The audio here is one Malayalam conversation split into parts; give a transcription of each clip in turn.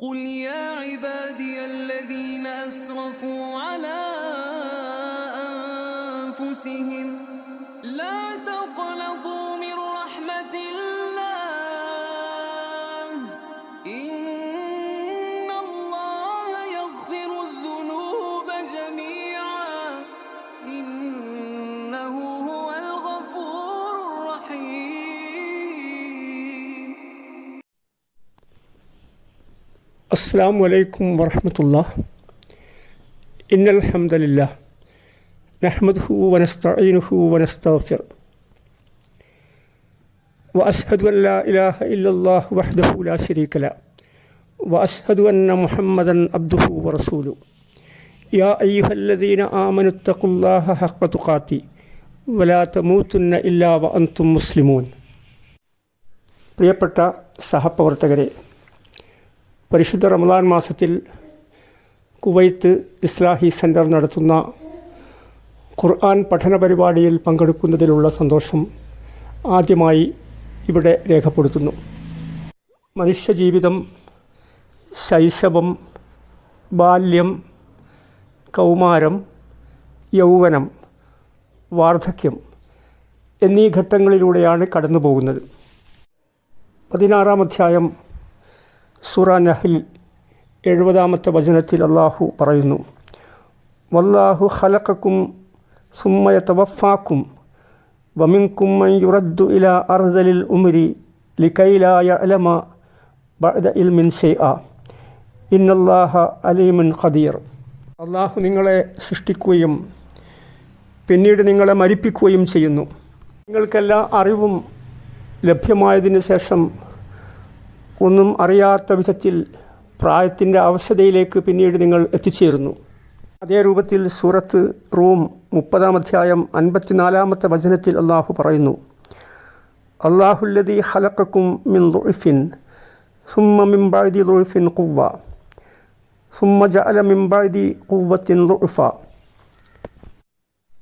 قل يا عبادي الذين أسرفوا على أنفسهم لا تقنطوا من رحمة الله إن الله يغفر الذنوب جميعا إنه السلام عليكم അസ്സാം الله വർഹമത്തുള്ള الحمد لله نحمده ونستعينه വനസ്തഗ്ഫിർ وأشهد أن لا إله إلا الله وحده لا شريك له وأشهد أن محمدا عبده ورسوله يا أيها الذين آمنوا اتقوا الله حق تقاته ولا تموتن إلا وأنتم مسلمون പ്രിയപ്പെട്ട സഹപ്രവർത്തകരെ പരിശുദ്ധ റമദാൻ മാസത്തിൽ കുവൈത്ത് ഇസ്ലാഹി സെന്റർ നടത്തുന്ന ഖുർആൻ പഠന പരിപാടിയിൽ പങ്കെടുക്കുന്നതിലുള്ള സന്തോഷം ആദ്യമായി ഇവിടെ രേഖപ്പെടുത്തുന്നു. മനുഷ്യജീവിതം ശൈശവം ബാല്യം കൗമാരം യൗവനം വാർദ്ധക്യം എന്നീ ഘട്ടങ്ങളിലൂടെയാണ് കടന്നു പോകുന്നത് പതിനാറാം അധ്യായം സൂറ നഹിൽ എഴുപതാമത്തെ വചനത്തിൽ അള്ളാഹു പറയുന്നു വല്ലാഹു ഹലക്കും സുമ്മയ തവഫാക്കും വമിൻകും മൻ യുറദ്ദു ഇല അർദലിൽ ഉമരി ലിക്കൈലായ അലമ ബഅദ ഇൽമിൻ ആ ഇന്നല്ലാഹ അലീമുൻ ഖദീർ. അള്ളാഹു നിങ്ങളെ സൃഷ്ടിക്കുകയും പിന്നീട് നിങ്ങളെ മരിപ്പിക്കുകയും ചെയ്യുന്നു. നിങ്ങൾക്കെല്ലാ അറിവും ലഭ്യമായതിനു ശേഷം ഒന്നും അറിയാത്ത വിധത്തിൽ പ്രായത്തിന്റെ അവസ്ഥയിലേക്ക് പിന്നീട് നിങ്ങൾ എത്തിച്ചേരുന്നു. അതേ രൂപത്തിൽ സൂറത്ത് റൂം മുപ്പതാം അധ്യായം അൻപത്തിനാലാമത്തെ വചനത്തിൽ അള്ളാഹു പറയുന്നു അള്ളാഹുല്ലതി ഹലക്കും മിൻ ലുഫിൻ സുമ്മ മിംബാദി ലുഫിൻ കുവ്വ സുമ്മ ജഅല മിംബാദി കുവ്വത്തിൻ ലുഫ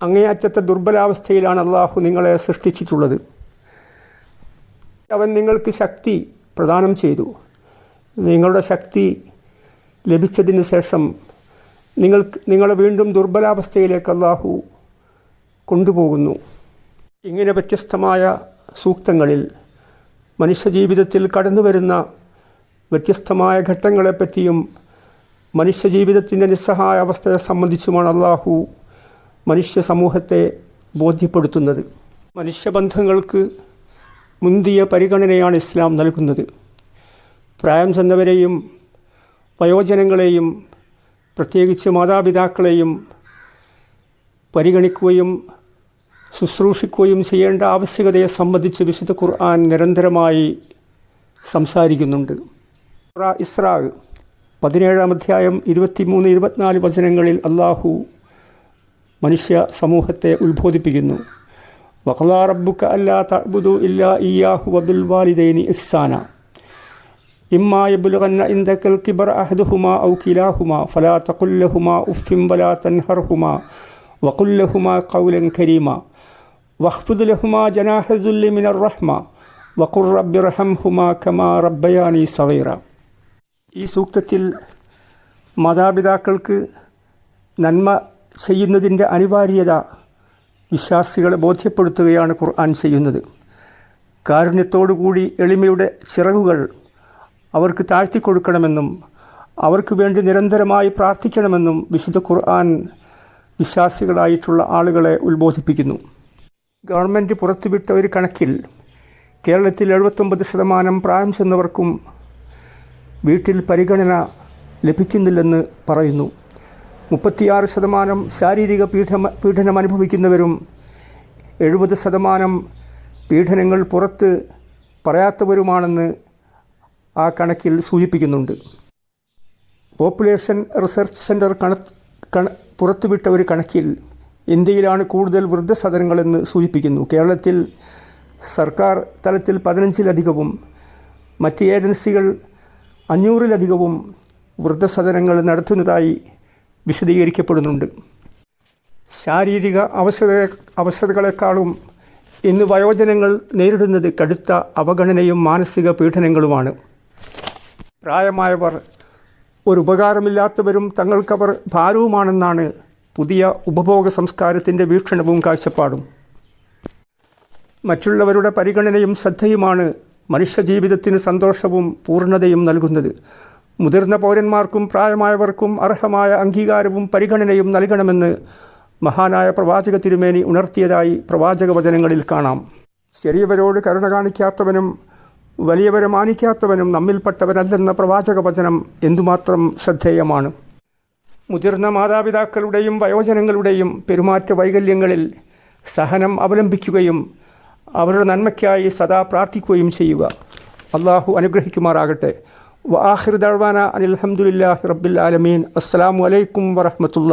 അങ്ങേയറ്റത്തെ ദുർബലാവസ്ഥയിലാണ് അള്ളാഹു നിങ്ങളെ സൃഷ്ടിച്ചിട്ടുള്ളത്. അവൻ നിങ്ങൾക്ക് ശക്തി പ്രദാനം ചെയ്തു. നിങ്ങളുടെ ശക്തി ലഭിച്ചതിന് ശേഷം നിങ്ങൾ നിങ്ങളെ വീണ്ടും ദുർബലാവസ്ഥയിലേക്ക് അള്ളാഹു കൊണ്ടുപോകുന്നു. ഇങ്ങനെ വ്യത്യസ്തമായ സൂക്തങ്ങളിൽ മനുഷ്യജീവിതത്തിൽ കടന്നു വരുന്ന വ്യത്യസ്തമായ ഘട്ടങ്ങളെപ്പറ്റിയും മനുഷ്യജീവിതത്തിന്റെ നിസ്സഹായ അവസ്ഥയെ സംബന്ധിച്ചുമാണ് അള്ളാഹു മനുഷ്യ സമൂഹത്തെ ബോധ്യപ്പെടുത്തുന്നത്. മനുഷ്യബന്ധങ്ങൾക്ക് മുന്തിയ പരിഗണനയാണ് ഇസ്ലാം നൽകുന്നത്. പ്രായം ചെന്നവരെയും വയോജനങ്ങളെയും പ്രത്യേകിച്ച് മാതാപിതാക്കളെയും പരിഗണിക്കുകയും ശുശ്രൂഷിക്കുകയും ചെയ്യേണ്ട ആവശ്യകതയെ സംബന്ധിച്ച് വിശുദ്ധ ഖുർആൻ നിരന്തരമായി സംസാരിക്കുന്നുണ്ട്. ഇസ്രാ പതിനേഴാം അധ്യായം ഇരുപത്തിമൂന്ന് ഇരുപത്തിനാല് വചനങ്ങളിൽ അള്ളാഹു മനുഷ്യ സമൂഹത്തെ ഉത്ബോധിപ്പിക്കുന്നു. വഖലാ റബ്ബുക്ക അല്ലാ തഅബുദു ഇല്ലാ ഇയ്യാഹു വബിൽ വാലിദൈനി ഇഹ്സാന ഇമ്മാ യബുലുഗന്ന ഇന്ദക്കൽ കിബർ അഹ്ദുഹുമാ ഔ കിലാഹുമാ ഫലാ തഖുല്ലഹുമാ ഉഫിം വലാ തൻഹർഹുമാ വഖുല്ലഹുമാ ഖൗലൻ കരീമാ വഖ്ഫുദ് ലഹുമാ ജനാഹ ദുല്ലി മിനർ റഹ്മ വഖുർ റബ്ബി റഹംഹുമാ കമാ റബ്ബയാനി സഗീറ ഈ സൂക്തത്തിൽ മാതാപിതാക്കൾക്ക് നന്മ ചെയ്യുന്നതിന്റെ അനിവാര്യത വിശ്വാസികളെ ബോധ്യപ്പെടുത്തുകയാണ് ഖുർആൻ ചെയ്യുന്നത്. കാരുണ്യത്തോടുകൂടി എളിമയുടെ ചിറകുകൾ അവർക്ക് താഴ്ത്തിക്കൊടുക്കണമെന്നും അവർക്ക് വേണ്ടി നിരന്തരമായി പ്രാർത്ഥിക്കണമെന്നും വിശുദ്ധ ഖുർആൻ വിശ്വാസികളായിട്ടുള്ള ആളുകളെ ഉത്ബോധിപ്പിക്കുന്നു. ഗവൺമെന്റ് പുറത്തുവിട്ട ഒരു കണക്കിൽ കേരളത്തിൽ എഴുപത്തൊമ്പത് ശതമാനം പ്രായം ചെന്നവർക്കും വീട്ടിൽ പരിഗണന ലഭിക്കുന്നില്ലെന്ന് പറയുന്നു. മുപ്പത്തിയാറ് ശതമാനം ശാരീരിക പീഡന പീഡനം അനുഭവിക്കുന്നവരും എഴുപത് ശതമാനം പീഡനങ്ങൾ പുറത്ത് പറയാത്തവരുമാണെന്ന് ആ കണക്കിൽ സൂചിപ്പിക്കുന്നുണ്ട്. പോപ്പുലേഷൻ റിസർച്ച് സെന്റർ കണ കണ പുറത്തുവിട്ട ഒരു കണക്കിൽ ഇന്ത്യയിലാണ് കൂടുതൽ വൃദ്ധസദനങ്ങളെന്ന് സൂചിപ്പിക്കുന്നു. കേരളത്തിൽ സർക്കാർ തലത്തിൽ പതിനഞ്ചിലധികവും മറ്റ് ഏജൻസികൾ അഞ്ഞൂറിലധികവും വൃദ്ധസദനങ്ങൾ നടത്തുന്നതായി വിശദീകരിക്കപ്പെടുന്നുണ്ട്. ശാരീരിക അവസര അവശതകളെക്കാളും ഇന്ന് വയോജനങ്ങൾ നേരിടുന്നത് കടുത്ത അവഗണനയും മാനസിക പീഡനങ്ങളുമാണ്. പ്രായമായവർ ഒരു ഉപകാരമില്ലാത്തവരും തങ്ങൾക്കവർ ഭാരവുമാണെന്നാണ് പുതിയ ഉപഭോഗ സംസ്കാരത്തിന്റെ വീക്ഷണവും കാഴ്ചപ്പാടും. മറ്റുള്ളവരുടെ പരിഗണനയും ശ്രദ്ധയുമാണ് മനുഷ്യജീവിതത്തിന് സന്തോഷവും പൂർണതയും നൽകുന്നത്. മുതിർന്ന പൗരന്മാർക്കും പ്രായമായവർക്കും അർഹമായ അംഗീകാരവും പരിഗണനയും നൽകണമെന്ന് മഹാനായ പ്രവാചക തിരുമേനി ഉണർത്തിയതായി പ്രവാചക വചനങ്ങളിൽ കാണാം. ചെറിയവരോട് കരുണ കാണിക്കാത്തവനും വലിയവരെ മാനിക്കാത്തവനും നമ്മിൽപ്പെട്ടവനല്ലെന്ന പ്രവാചക വചനം എന്തുമാത്രം ശ്രദ്ധേയമാണ്. മുതിർന്ന മാതാപിതാക്കളുടെയും വയോജനങ്ങളുടെയും പെരുമാറ്റ വൈകല്യങ്ങളിൽ സഹനം അവലംബിക്കുകയും അവരുടെ നന്മയ്ക്കായി സദാ പ്രാർത്ഥിക്കുകയും ചെയ്യുക. അള്ളാഹു അനുഗ്രഹിക്കുമാറാകട്ടെ. വാഹിർ ദഴ്വാന അനിൽഹമുല്ലാഹി റബ്ബിൽ ആലമീൻ. അസ്സാം വലൈക്കും വറഹമത്തുള്ള